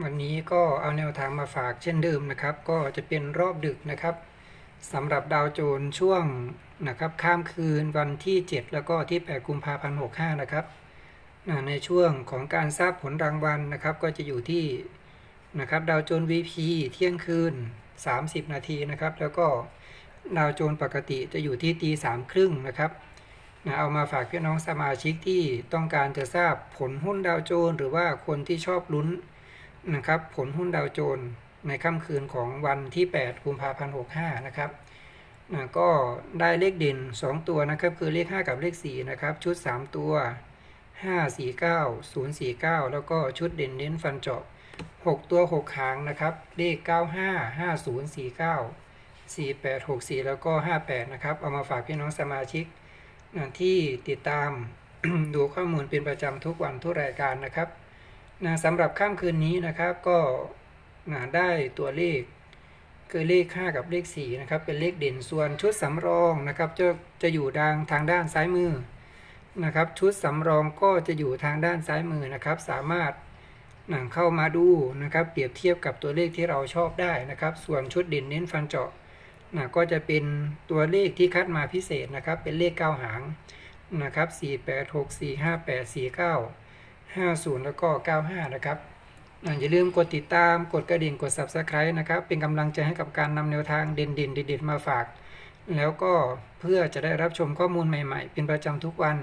วันนี้ก็เอาแนวทางมาฝากเช่นเดิมนะครับ ก็จะเป็นรอบดึกนะครับสำหรับดาวโจนช่วงนะครับ ข้ามคืนวันที่ 7 แล้วก็ที่ 8 กุมภาพันธ์65 นะครับ ในช่วงของการทราบผลรางวัลนะครับ ก็จะอยู่ที่นะครับดาวโจน VP เที่ยงคืน 30 นาทีนะครับ แล้วก็ดาวโจนปกติจะอยู่ที่ตีสามครึ่งนะครับนะเอามาฝากพี่น้องสมาชิกที่ต้องการจะทราบผลหุ้นดาวโจน หรือว่าคนที่ชอบลุ้น นะครับผลหุ้นดาวโจนส์ในค่ำคืนของวันที่ 8 กุมภาพันธ์65 นะครับนะก็ได้เลขเด่น 2 ตัวนะครับคือเลข 5 กับเลข 4 นะครับ ชุด 3 ตัว 5 4 9 0 4 9 แล้วก็ชุดเด่นเน้นฟันเจาะ 6 ตัว 6 หางนะครับ เลข 95 50 49 48 64 แล้วก็ 58 นะครับ เอามาฝากพี่น้องสมาชิกนะที่ติดตามดูข้อมูลเป็นประจำทุกวันทุกรายการนะครับ นะสำหรับค่ำคืนนี้นะครับก็นะได้ตัวเลขคือเลข 5 กับเลข4นะครับเป็นเลขเด่นส่วนชุดสำรองนะครับจะจะอยู่ทางทางด้านซ้ายมือนะครับชุดสำรองก็จะอยู่ทางด้านซ้ายมือนะครับ สามารถนะเข้ามาดูนะครับ เปรียบเทียบกับตัวเลขที่เราชอบได้นะครับ ส่วนชุดเด่นเน้นฟันเจาะนะก็จะเป็นตัวเลขที่คัดมาพิเศษนะครับ เป็นเลข9หางนะครับ4 8 6 4 5 8 4 9 50 แล้วก็ 95 นะครับอย่าลืมกดติดตามกดกระดิ่งกด Subscribe นะครับ เป็นกำลังใจให้กับการนำแนวทางเด่นๆเด็ดๆมาฝาก แล้วก็เพื่อจะได้รับชมข้อมูลใหม่ๆ เป็นประจำทุกวัน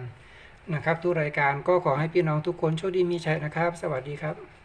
นะครับ ทุกรายการก็ขอให้พี่น้องทุกคนโชคดีมีชัยนะครับ สวัสดีครับ